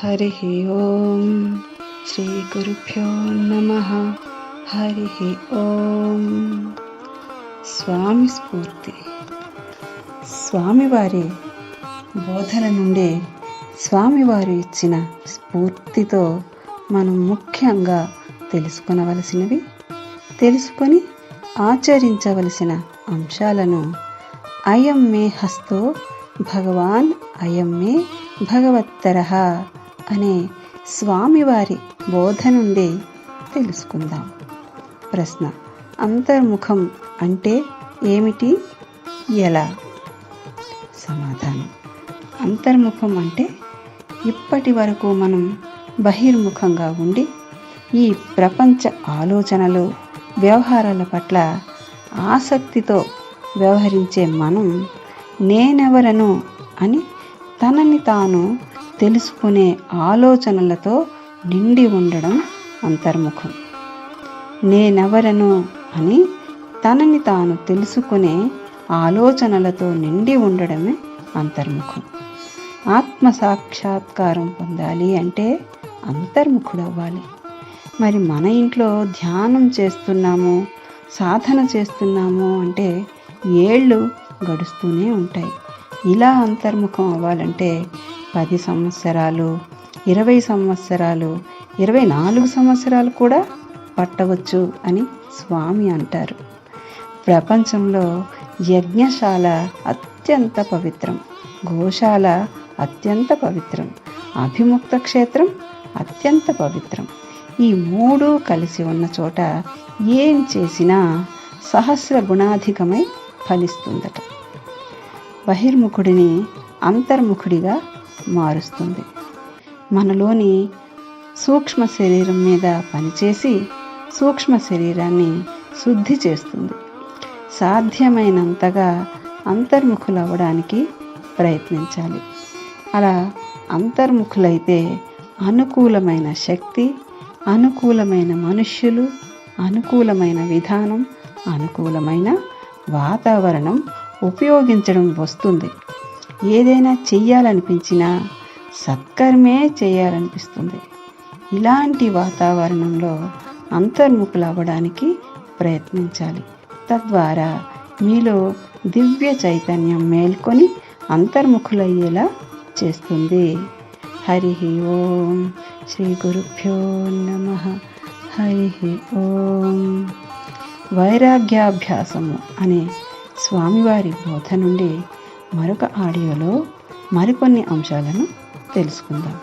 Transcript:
హరి ఓం శ్రీ గురుభ్యో నమ హరి ఓం స్వామి స్ఫూర్తి స్వామివారి బోధన నుండి స్వామివారు ఇచ్చిన స్ఫూర్తితో మనం ముఖ్యంగా తెలుసుకొనవలసినవి తెలుసుకొని ఆచరించవలసిన అంశాలను అయం మే హస్తో భగవాన్ అయం మే భగవత్తరహ అనే స్వామివారి బోధ నుండి తెలుసుకుందాం. ప్రశ్న అంతర్ముఖం అంటే ఏమిటి? ఎలా? సమాధానం అంతర్ముఖం అంటే ఇప్పటి వరకు మనం బహిర్ముఖంగా ఉండి ఈ ప్రపంచ ఆలోచనలు వ్యవహారాల పట్ల ఆసక్తితో వ్యవహరించే మనం నేనెవరను అని తనని తాను తెలుసుకునే ఆలోచనలతో నిండి ఉండడం అంతర్ముఖం. నేనెవరను అని తనని తాను తెలుసుకునే ఆలోచనలతో నిండి ఉండడమే అంతర్ముఖం. ఆత్మ సాక్షాత్కారం పొందాలి అంటే అంతర్ముఖుడవ్వాలి. మరి మన ఇంట్లో ధ్యానం చేస్తున్నాము సాధన చేస్తున్నాము అంటే ఏళ్ళు గడుస్తూనే ఉంటాయి. ఇలా అంతర్ముఖం అవ్వాలంటే పది సంవత్సరాలు ఇరవై సంవత్సరాలు ఇరవై నాలుగు సంవత్సరాలు కూడా పట్టవచ్చు అని స్వామి అంటారు. ప్రపంచంలో యజ్ఞశాల అత్యంత పవిత్రం గోశాల అత్యంత పవిత్రం అభిముక్త క్షేత్రం అత్యంత పవిత్రం. ఈ మూడు కలిసి ఉన్న చోట ఏం చేసినా సహస్ర గుణాధికమై ఫలిస్తుందట. బహిర్ముఖుడిని అంతర్ముఖుడిగా మారుస్తుంది. మనలోని సూక్ష్మ శరీరం మీద పనిచేసి సూక్ష్మ శరీరాన్ని శుద్ధి చేస్తుంది. సాధ్యమైనంతగా అంతర్ముఖులవ్వడానికి ప్రయత్నించాలి. అలా అంతర్ముఖులైతే అనుకూలమైన శక్తి అనుకూలమైన మనుష్యులు అనుకూలమైన విధానం అనుకూలమైన వాతావరణం ఉపయోగించడం వస్తుంది. ఏదైనా చెయ్యాలనిపించినా సత్కర్మే చేయాలనిపిస్తుంది ఇలాంటి వాతావరణంలో అంతర్ముఖులు అవ్వడానికి ప్రయత్నించాలి. తద్వారా మీలో దివ్య చైతన్యం మేల్కొని అంతర్ముఖులయ్యేలా చేస్తుంది. హరి ఓం శ్రీ గురుభ్యో నమ. హరి ఓం. వైరాగ్యాభ్యాసము అనే స్వామివారి బోధ నుండి మరొక ఆడియోలో మరికొన్ని అంశాలను తెలుసుకుందాం.